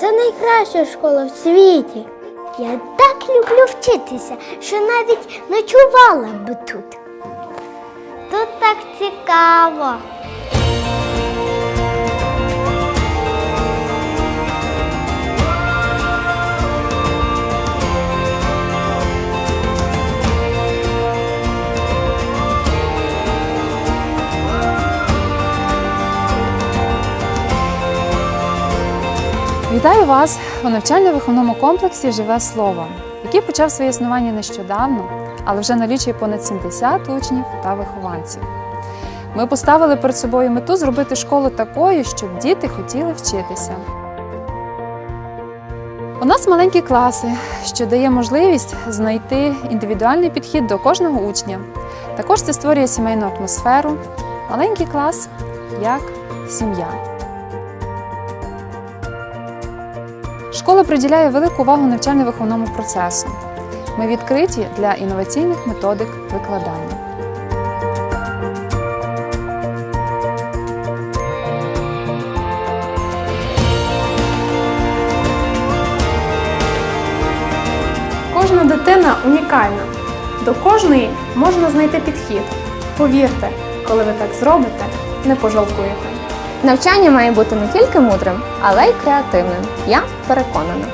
Це найкраща школа в світі. Я так люблю вчитися, що навіть ночувала би тут. Тут так цікаво. Вітаю вас у навчально-виховному комплексі Живе слово, який почав своє існування нещодавно, але вже налічує понад 70 учнів та вихованців. Ми поставили перед собою мету зробити школу такою, щоб діти хотіли вчитися. У нас маленькі класи, що дає можливість знайти індивідуальний підхід до кожного учня. Також це створює сімейну атмосферу. Маленький клас як сім'я. Школа приділяє велику увагу навчально-виховному процесу. Ми відкриті для інноваційних методик викладання. Кожна дитина унікальна. До кожної можна знайти підхід. Повірте, коли ви так зробите, не пожалкуєте. Навчання має бути не тільки мудрим, але й креативним. Я переконана.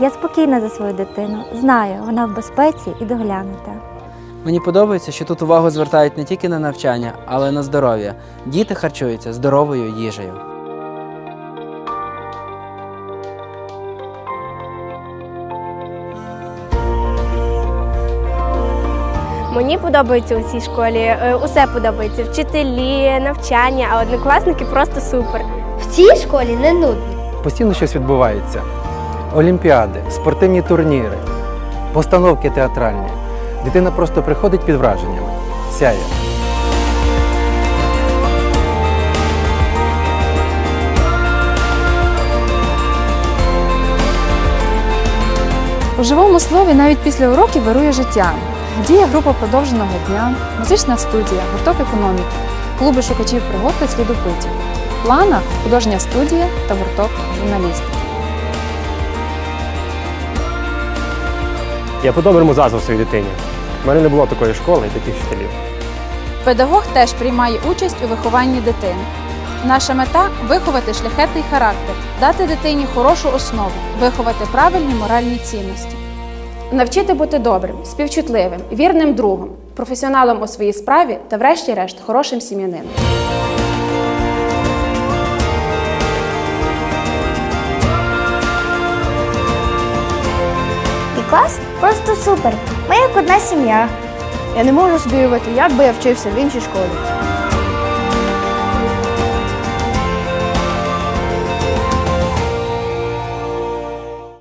Я спокійна за свою дитину. Знаю, вона в безпеці і доглянута. Мені подобається, що тут увагу звертають не тільки на навчання, але й на здоров'я. Діти харчуються здоровою їжею. Мені подобається у цій школі. е, Усе подобається. Вчителі, навчання, а однокласники просто супер. В цій школі не нудно. Постійно щось відбувається. Олімпіади, спортивні турніри, постановки театральні. Дитина просто приходить під враженнями. Сяє. У живому слові навіть після уроків вирує життя. Діє група продовженого дня, музична студія, гурток економіки, клуби шукачів пригод та слідопитів. В планах художня студія та гурток журналістики. Я по-доброму заздрив своїй дитині. У мене не було такої школи і таких вчителів. Педагог теж приймає участь у вихованні дитини. Наша мета виховати шляхетний характер, дати дитині хорошу основу, виховати правильні моральні цінності. Навчити бути добрим, співчутливим, вірним другом, професіоналом у своїй справі та, врешті-решт, хорошим сім'янином. І клас просто супер. Ми як одна сім'я. Я не можу собі уявити, як би я вчився в іншій школі.